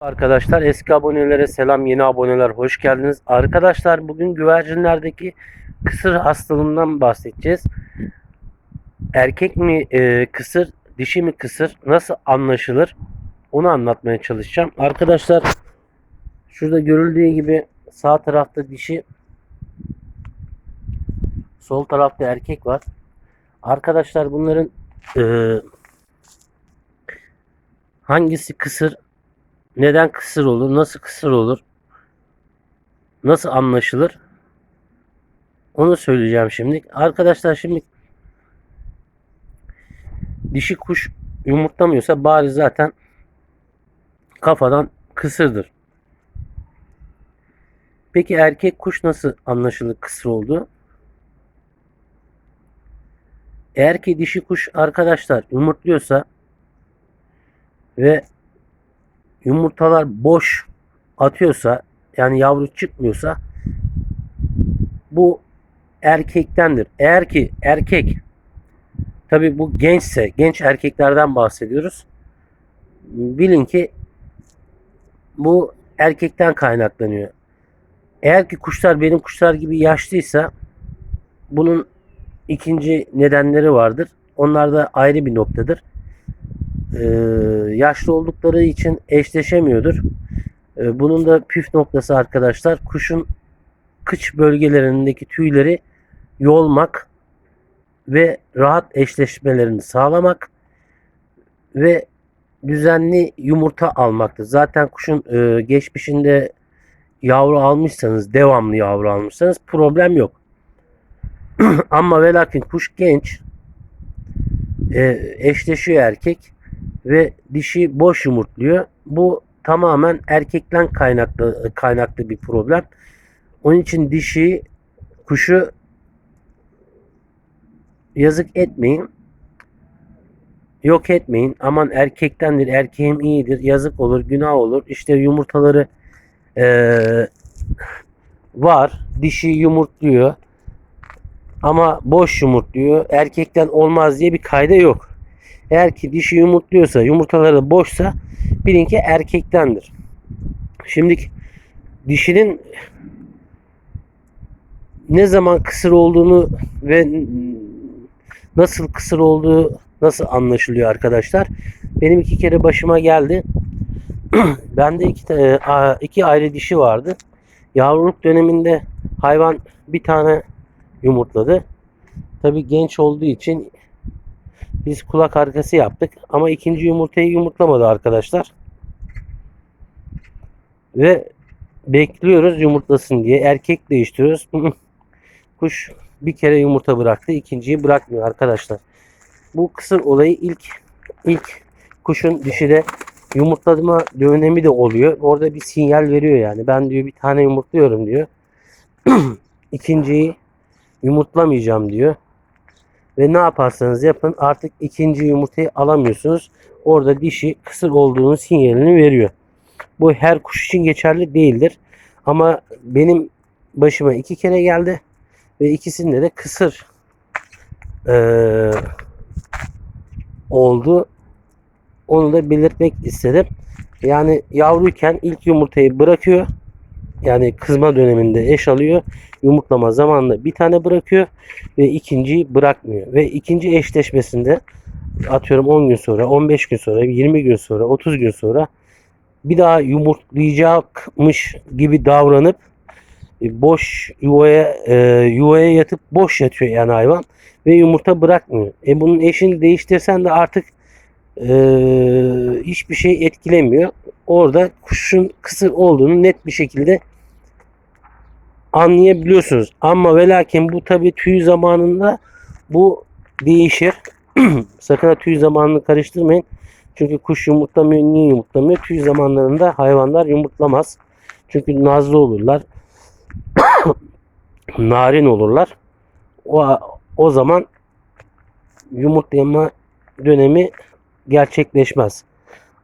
Arkadaşlar eski abonelere selam yeni aboneler hoş geldiniz. Arkadaşlar bugün güvercinlerdeki kısır hastalığından bahsedeceğiz. Erkek mi e, kısır dişi mi kısır nasıl anlaşılır onu anlatmaya çalışacağım. Arkadaşlar şurada görüldüğü gibi sağ tarafta dişi sol tarafta erkek var. Arkadaşlar bunların e, hangisi kısır neden kısır olur? Nasıl kısır olur? Nasıl anlaşılır? Onu söyleyeceğim şimdi. Arkadaşlar şimdi dişi kuş yumurtlamıyorsa bari zaten kafadan kısırdır. Peki erkek kuş nasıl anlaşılır kısır olduğu? Eğer ki dişi kuş arkadaşlar yumurtluyorsa ve yumurtalar boş atıyorsa yani yavru çıkmıyorsa bu erkektendir. Eğer ki erkek tabi bu gençse genç erkeklerden bahsediyoruz. Bilin ki bu erkekten kaynaklanıyor. Eğer ki kuşlar benim kuşlar gibi yaşlıysa bunun ikinci nedenleri vardır. Onlar da ayrı bir noktadır e, yaşlı oldukları için eşleşemiyordur. E, bunun da püf noktası arkadaşlar kuşun kıç bölgelerindeki tüyleri yolmak ve rahat eşleşmelerini sağlamak ve düzenli yumurta almaktır. Zaten kuşun e, geçmişinde yavru almışsanız, devamlı yavru almışsanız problem yok. Ama ve lakin kuş genç, e, eşleşiyor erkek ve dişi boş yumurtluyor. Bu tamamen erkekten kaynaklı kaynaklı bir problem. Onun için dişi kuşu yazık etmeyin. Yok etmeyin. Aman erkektendir, erkeğim iyidir, yazık olur, günah olur. İşte yumurtaları eee, var. Dişi yumurtluyor. Ama boş yumurtluyor. Erkekten olmaz diye bir kayda yok. Eğer ki dişi yumurtluyorsa, yumurtaları boşsa bilin ki erkektendir. Şimdi dişinin ne zaman kısır olduğunu ve nasıl kısır olduğu nasıl anlaşılıyor arkadaşlar. Benim iki kere başıma geldi. Bende iki, a- iki ayrı dişi vardı. Yavruluk döneminde hayvan bir tane yumurtladı. Tabii genç olduğu için biz kulak arkası yaptık ama ikinci yumurtayı yumurtlamadı arkadaşlar. Ve bekliyoruz yumurtlasın diye. Erkek değiştiriyoruz. Kuş bir kere yumurta bıraktı. ikinciyi bırakmıyor arkadaşlar. Bu kısır olayı ilk ilk kuşun dişide yumurtlama dönemi de oluyor. Orada bir sinyal veriyor yani. Ben diyor bir tane yumurtluyorum diyor. İkinciyi yumurtlamayacağım diyor. Ve ne yaparsanız yapın artık ikinci yumurtayı alamıyorsunuz. Orada dişi kısır olduğunu sinyalini veriyor. Bu her kuş için geçerli değildir. Ama benim başıma iki kere geldi. Ve ikisinde de kısır eee, oldu. Onu da belirtmek istedim. Yani yavruyken ilk yumurtayı bırakıyor. Yani kızma döneminde eş alıyor. Yumurtlama zamanında bir tane bırakıyor ve ikinciyi bırakmıyor. Ve ikinci eşleşmesinde atıyorum 10 gün sonra, 15 gün sonra, 20 gün sonra, 30 gün sonra bir daha yumurtlayacakmış gibi davranıp e, boş yuvaya e, yuvaya yatıp boş yatıyor yani hayvan ve yumurta bırakmıyor. E bunun eşini değiştirsen de artık e, hiçbir şey etkilemiyor. Orada kuşun kısır olduğunu net bir şekilde anlayabiliyorsunuz. Ama ve lakin bu tabi tüy zamanında bu değişir. Sakın tüy zamanını karıştırmayın. Çünkü kuş yumurtlamıyor. Niye yumurtlamıyor? Tüy zamanlarında hayvanlar yumurtlamaz. Çünkü nazlı olurlar. Narin olurlar. O, o zaman yumurtlama dönemi gerçekleşmez.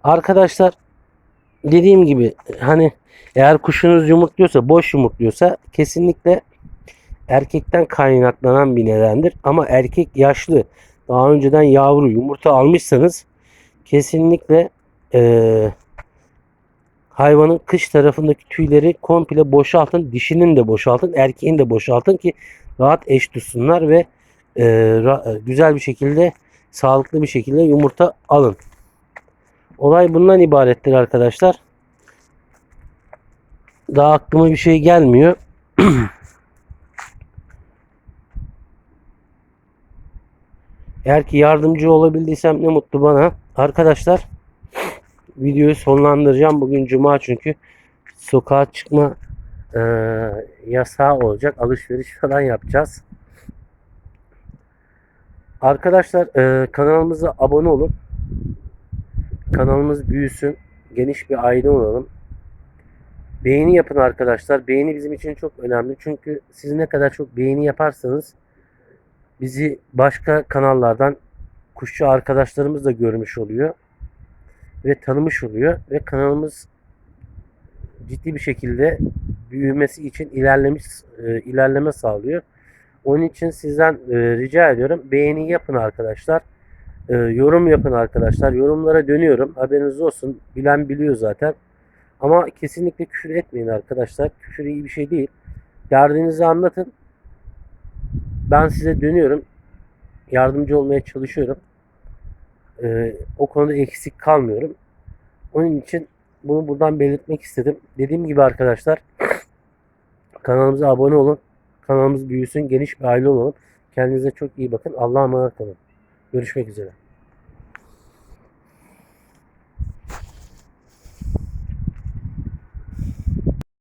Arkadaşlar dediğim gibi hani eğer kuşunuz yumurtluyorsa, boş yumurtluyorsa kesinlikle erkekten kaynaklanan bir nedendir. Ama erkek yaşlı, daha önceden yavru yumurta almışsanız kesinlikle eee, hayvanın kış tarafındaki tüyleri komple boşaltın. Dişinin de boşaltın. Erkeğin de boşaltın ki rahat eş tutsunlar ve e, ra- e, güzel bir şekilde sağlıklı bir şekilde yumurta alın. Olay bundan ibarettir arkadaşlar. Daha aklıma bir şey gelmiyor. Eğer ki yardımcı olabildiysem ne mutlu bana. Arkadaşlar videoyu sonlandıracağım. Bugün cuma çünkü sokağa çıkma e, yasağı olacak. Alışveriş falan yapacağız. Arkadaşlar e, kanalımıza abone olun. Kanalımız büyüsün. Geniş bir aile olalım. Beğeni yapın arkadaşlar. Beğeni bizim için çok önemli. Çünkü siz ne kadar çok beğeni yaparsanız bizi başka kanallardan kuşçu arkadaşlarımız da görmüş oluyor ve tanımış oluyor ve kanalımız ciddi bir şekilde büyümesi için ilerlemiş e, ilerleme sağlıyor. Onun için sizden e, rica ediyorum beğeni yapın arkadaşlar. E, yorum yapın arkadaşlar. Yorumlara dönüyorum. Haberiniz olsun. Bilen biliyor zaten. Ama kesinlikle küfür etmeyin arkadaşlar. Küfür iyi bir şey değil. Derdinizi anlatın. Ben size dönüyorum. Yardımcı olmaya çalışıyorum. Ee, o konuda eksik kalmıyorum. Onun için bunu buradan belirtmek istedim. Dediğim gibi arkadaşlar kanalımıza abone olun. Kanalımız büyüsün, geniş bir aile olalım. Kendinize çok iyi bakın. Allah'a emanet olun. Görüşmek üzere.